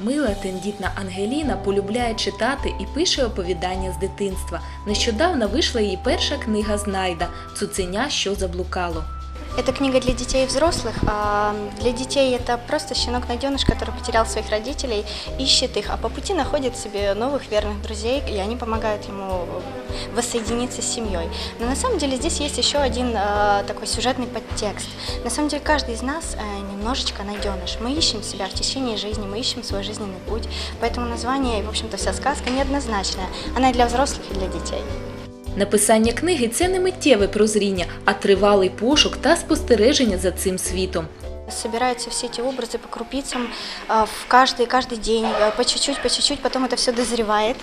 Мила тендітна Ангеліна полюбляє читати і пише оповідання з дитинства. Нещодавно вийшла її перша книга Знайда Цуценя, що заблукало. Это книга для детей и взрослых. А для детей это просто щенок-найденыш, который потерял своих родителей, ищет их, а по пути находит себе новых верных друзей, и они помогают ему воссоединиться с семьей. Но на самом деле здесь есть еще один а, такой сюжетный подтекст. На самом деле каждый из нас а, немножечко найденыш. Мы ищем себя в течение жизни, мы ищем свой жизненный путь. Поэтому название и, в общем-то, вся сказка неоднозначная. Она и для взрослых, и для детей. Написання книги це не миттєве прозріння, а тривалий пошук та спостереження за цим світом. Собираются все эти образы по крупицам а, в каждый каждый день, а, по чуть-чуть, по чуть-чуть, потом это все дозревает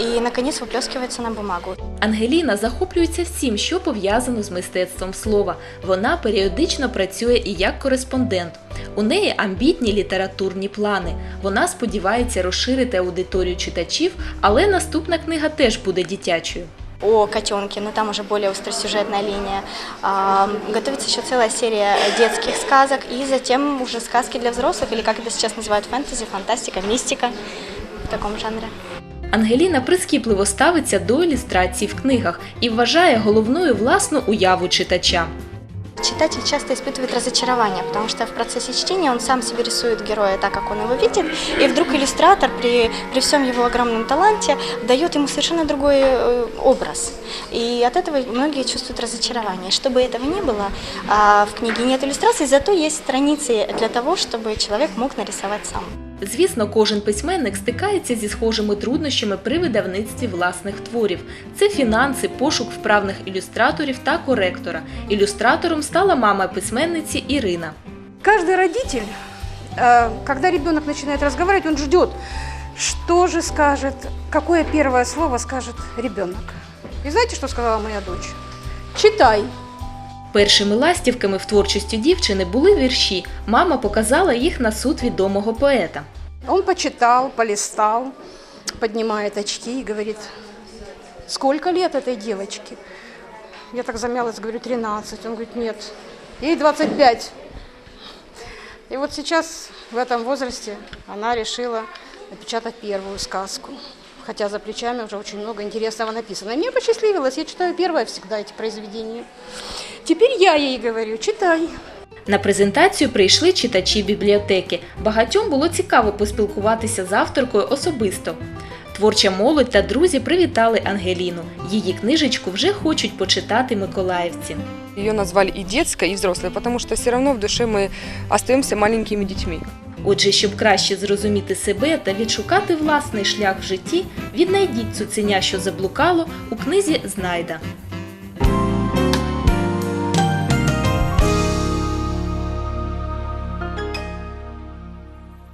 и наконец выплескивается на бумагу. Ангеліна захоплюється всім, що пов'язано з мистецтвом слова. Вона періодично працює і як кореспондент. У неї амбітні літературні плани. Вона сподівається розширити аудиторію читачів, але наступна книга теж буде дитячою. О котенке, но там уже более остросюжетная линия. А, готовится еще целая серия детских сказок и затем уже сказки для взрослых, или как это сейчас называют фэнтези, фантастика, мистика в таком жанре. Ангеліна прискіпливо ставиться до ілюстрацій в книгах і вважає головною власну уяву читача. Читатель часто испытывает разочарование, потому что в процессе чтения он сам себе рисует героя так, как он его видит, и вдруг иллюстратор при, при всем его огромном таланте дает ему совершенно другой э, образ. И от этого многие чувствуют разочарование. Чтобы этого не было, а, в книге нет иллюстраций, зато есть страницы для того, чтобы человек мог нарисовать сам. Звісно, кожен письменник стикається зі схожими труднощами при видавництві власних творів. Це фінанси, пошук вправних ілюстраторів та коректора. Ілюстратором стала мама письменниці Ірина. Каждый родитель, когда ребенок начинает разговаривать, он ждет, что же скажет, какое первое слово скажет ребенок. И знаете, что сказала моя дочь? Читай. Першими ластівками в творчості дівчини були вірші. Мама показала їх на суд відомого поета. Он почитал, полистал, поднимает очки и говорит, сколько лет этой девочке? Я так замялась, говорю, 13. Он говорит, нет, ей 25. И вот сейчас в этом возрасте она решила напечатать первую сказку. Хотя за плечами уже очень много интересного написано. И мне посчастливилось, я читаю первое всегда эти произведения. Теперь я ей говорю, читай. На презентацію прийшли читачі бібліотеки. Багатьом було цікаво поспілкуватися з авторкою особисто. Творча молодь та друзі привітали Ангеліну. Її книжечку вже хочуть почитати миколаївці. Ее назвали и детской, и взрослой, потому что все равно в душе мы остаемся маленькими детьми. Отже, щоб краще зрозуміти себе та відшукати власний шлях в житті, віднайдіть цуценя, що заблукало у книзі Знайда.